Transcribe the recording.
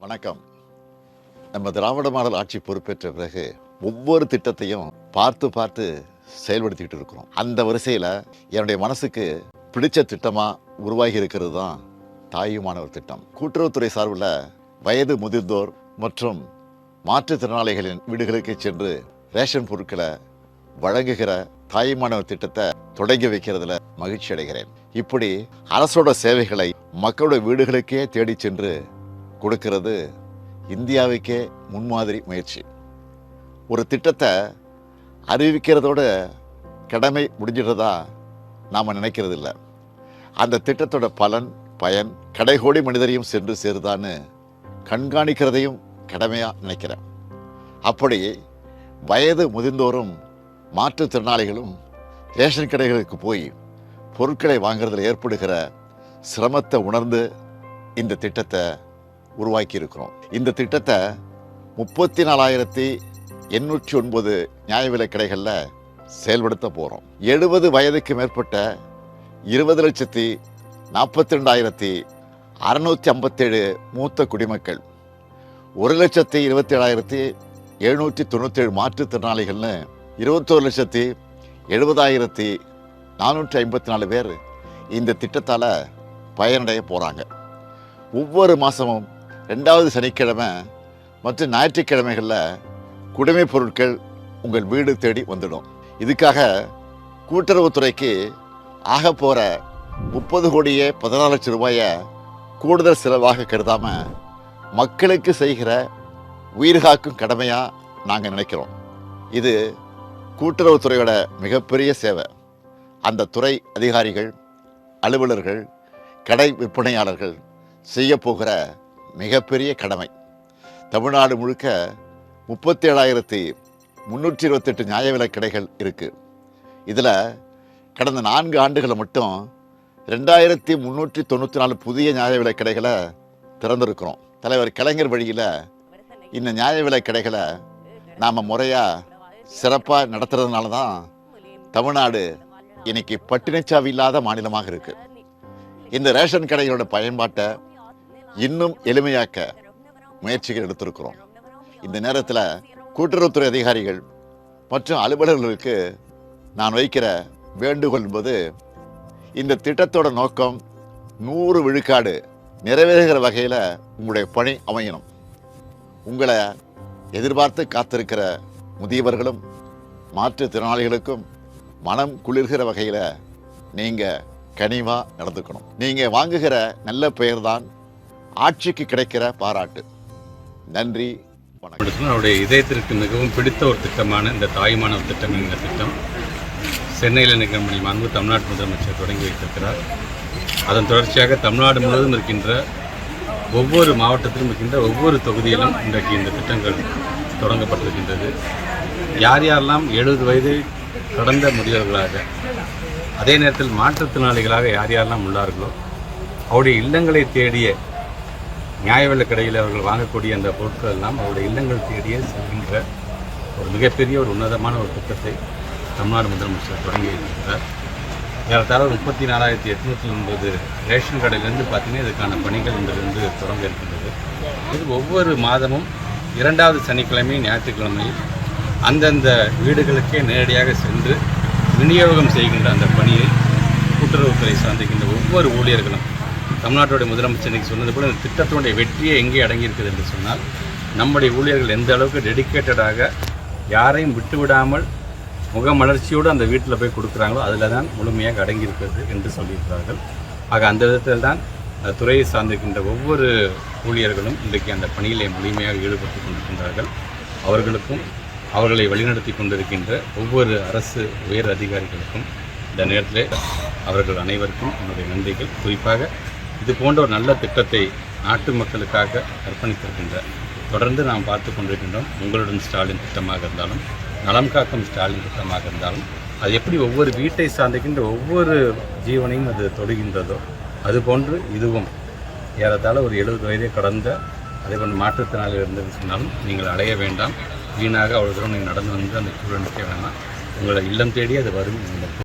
வணக்கம். நம்ம திராவிட மாடல் ஆட்சி பொறுப்பேற்ற பிறகு ஒவ்வொரு திட்டத்தையும் பார்த்து பார்த்து செயல்படுத்திக்கிட்டு இருக்கிறோம். அந்த வரிசையில் என்னுடைய மனசுக்கு பிடிச்ச திட்டமாக உருவாகி இருக்கிறது தான் தாயுமானவர் திட்டம். கூட்டுறவுத்துறை சார்பில் வயது முதிர்ந்தோர் மற்றும் மாற்றுத்திறனாளிகளின் வீடுகளுக்கு சென்று ரேஷன் பொருட்களை வழங்குகிற தாயுமானவர் திட்டத்தை தொடங்கி வைக்கிறதுல மகிழ்ச்சி அடைகிறேன். இப்படி அரசோட சேவைகளை மக்களோட வீடுகளுக்கே தேடி சென்று கொடுக்கிறது இந்தியாவுக்கே முன்மாதிரி முயற்சி. ஒரு திட்டத்தை அறிவிக்கிறதோட கடமை முடிஞ்சிடுறதா நாம் நினைக்கிறது இல்லை அந்த திட்டத்தோட பலன் பயன் கடைகோடி மனிதரையும் சென்று சேருதான்னு கண்காணிக்கிறதையும் கடமையாக நினைக்கிறேன். அப்படி வயது முதிர்ந்தோறும் மாற்றுத்திறனாளிகளும் ரேஷன் கடைகளுக்கு போய் பொருட்களை வாங்குறதுல ஏற்படுகிற சிரமத்தை உணர்ந்து இந்த திட்டத்தை உருவாக்கி இருக்கிறோம் இந்த திட்டத்தை முப்பத்தி நாலாயிரத்தி எண்ணூற்றி ஒன்பது நியாய விலை கடைகளில் செயல்படுத்த போகிறோம் எழுபது வயதுக்கு மேற்பட்ட இருபது லட்சத்தி நாற்பத்தி ரெண்டாயிரத்தி அறுநூற்றி ஐம்பத்தேழு மூத்த குடிமக்கள் ஒரு லட்சத்தி இருபத்தி ஏழாயிரத்தி எழுநூற்றி தொண்ணூற்றேழு மாற்றுத்திறனாளிகள்னு இருபத்தோரு லட்சத்தி எழுபதாயிரத்தி நானூற்றி ஐம்பத்தி நாலு பேர் இந்த திட்டத்தால் பயனடைய போகிறாங்க ஒவ்வொரு மாதமும் ரெண்டாவது சனிக்கிழமை மற்றும் ஞாயிற்றுக்கிழமைகளில் குடிமைப் பொருட்கள் உங்கள் வீடு தேடி வந்துடும். இதுக்காக கூட்டுறவுத்துறைக்கு ஆக போகிற முப்பது கோடியே பதினாலு லட்சம் ரூபாயை கூடுதல் செலவாக கருதாமல் மக்களுக்கு செய்கிற உயிர் காக்கும் கடமையாக நாங்கள் நினைக்கிறோம். இது கூட்டுறவுத்துறையோட மிகப்பெரிய சேவை. அந்த துறை அதிகாரிகள் அலுவலர்கள் கடை விற்பனையாளர்கள் செய்ய போகிற மிகப்பெரிய கடமை. தமிழ்நாடு முழுக்க முப்பத்தி ஏழாயிரத்தி முந்நூற்றி இருபத்தெட்டு நியாய விலை கடைகள் இருக்குது இதில் கடந்த நான்கு ஆண்டுகளை மட்டும் ரெண்டாயிரத்தி முந்நூற்றி தொண்ணூற்றி நாலு புதிய நியாய விலை கடைகளை திறந்திருக்கிறோம். தலைவர் கலைஞர் வழியில் இந்த நியாய விலைக் கடைகளை நாம் முறையாக சிறப்பாக நடத்துறதுனால தான் தமிழ்நாடு இன்னைக்கு பட்டினிச்சாவி இல்லாத மாநிலமாக இருக்குது இந்த ரேஷன் கடைகளோட பயன்பாட்டை இன்னும் எளிமையாக்க முயற்சிகள் எடுத்திருக்கிறோம். இந்த நேரத்தில் கூட்டுறவுத்துறை அதிகாரிகள் மற்றும் அலுவலர்களுக்கு நான் வைக்கிற வேண்டுகோள் என்பது இந்த திட்டத்தோட நோக்கம் நூறு விழுக்காடு நிறைவேறுகிற வகையில் உங்களுடைய பணி அமையணும். உங்களை எதிர்பார்த்து காத்திருக்கிற முதியவர்களும் மாற்றுத்திறனாளிகளுக்கும் மனம் குளிர்கிற வகையில் நீங்கள் கனிவாக நடந்துக்கணும். நீங்கள் வாங்குகிற நல்ல பெயர் தான் ஆட்சிக்கு கிடைக்கிற பாராட்டு. நன்றி வணக்கம். அவருடைய இதயத்திற்கு மிகவும் பிடித்த ஒரு திட்டமான இந்த தாய்மானவர் திட்டம் என்கிற திட்டம். சென்னையில் நிகழ்ச்சி மாண்பு தமிழ்நாட்டு முதலமைச்சர் தொடங்கி வைத்திருக்கிறார். அதன் தொடர்ச்சியாக தமிழ்நாடு முழுவதும் இருக்கின்ற ஒவ்வொரு மாவட்டத்திலும் இருக்கின்ற ஒவ்வொரு தொகுதியிலும் இன்றைக்கு இந்த திட்டங்கள் தொடங்கப்பட்டிருக்கின்றது. யார் யாரெல்லாம் எழுபது வயது கடந்த முதியவர்களாக அதே நேரத்தில் மாற்றுத்திறனாளிகளாக யார் யாரெல்லாம் உள்ளார்களோ அவருடைய இல்லங்களை தேடிய நியாய விலைக் கடையில் அவர்கள் வாங்கக்கூடிய அந்த பொருட்கள் எல்லாம் அவருடைய இல்லங்கள் தேடியே செல்கின்ற ஒரு மிகப்பெரிய ஒரு உன்னதமான ஒரு திட்டத்தை தமிழ்நாடு முதலமைச்சர் தொடங்கி இருக்கிறார். ஏறத்தாழ முப்பத்தி நாலாயிரத்தி எட்நூற்றி ஒன்பது ரேஷன் கடையிலிருந்து பார்த்தீங்கன்னா இதுக்கான பணிகள் இன்றிலிருந்து தொடங்க இருக்கின்றது. இது ஒவ்வொரு மாதமும் இரண்டாவது சனிக்கிழமை ஞாயிற்றுக்கிழமை அந்தந்த வீடுகளுக்கே நேரடியாக சென்று விநியோகம் செய்கின்ற அந்த பணியை கூட்டுறவுத்துறை சார்ந்திருக்கின்ற ஒவ்வொரு ஊழியர்களும் தமிழ்நாட்டுடைய முதலமைச்சர் இன்றைக்கி சொன்னது போல இந்த திட்டத்தினுடைய வெற்றியை எங்கே அடங்கியிருக்குது என்று சொன்னால் நம்முடைய ஊழியர்கள் எந்த அளவுக்கு டெடிக்கேட்டடாக யாரையும் விட்டுவிடாமல் முகமலர்ச்சியோடு அந்த வீட்டில் போய் கொடுக்குறாங்களோ அதில் தான் முழுமையாக அடங்கியிருக்கிறது என்று சொல்லியிருக்கிறார்கள். ஆக அந்த விதத்தில் தான் துறையை சார்ந்திருக்கின்ற ஒவ்வொரு ஊழியர்களும் இன்றைக்கு அந்த பணியிலே முழுமையாக ஈடுபட்டு கொண்டிருக்கின்றார்கள். அவர்களுக்கும் அவர்களை வழிநடத்தி கொண்டிருக்கின்ற ஒவ்வொரு அரசு உயர் அதிகாரிகளுக்கும் இந்த நேரத்தில் அவர்கள் அனைவருக்கும் என்னுடைய நன்றிகள். குறிப்பாக இது போன்ற ஒரு நல்ல திட்டத்தை நாட்டு மக்களுக்காக அர்ப்பணித்திருக்கின்ற தொடர்ந்து நாம் பார்த்து கொண்டிருக்கின்றோம். உங்களுடன் ஸ்டாலின் திட்டமாக இருந்தாலும் நலம் காக்கும் ஸ்டாலின் திட்டமாக இருந்தாலும் அது எப்படி ஒவ்வொரு வீட்டை சார்ந்திருக்கின்ற ஒவ்வொரு ஜீவனையும் அது தொடுகின்றதோ அதுபோன்று இதுவும் ஏறத்தாழ ஒரு எழுபது வயதை கடந்த அதே போன்று மாற்றுத்திறனாளி இருந்தது சொன்னாலும் நீங்கள் அடைய வேண்டாம். வீணாக அவ்வளோ தூரம் நீங்கள் நடந்து வந்து அந்த சூழல் நிற்க வேண்டாம் உங்களை இல்லம் தேடி அது வரும்.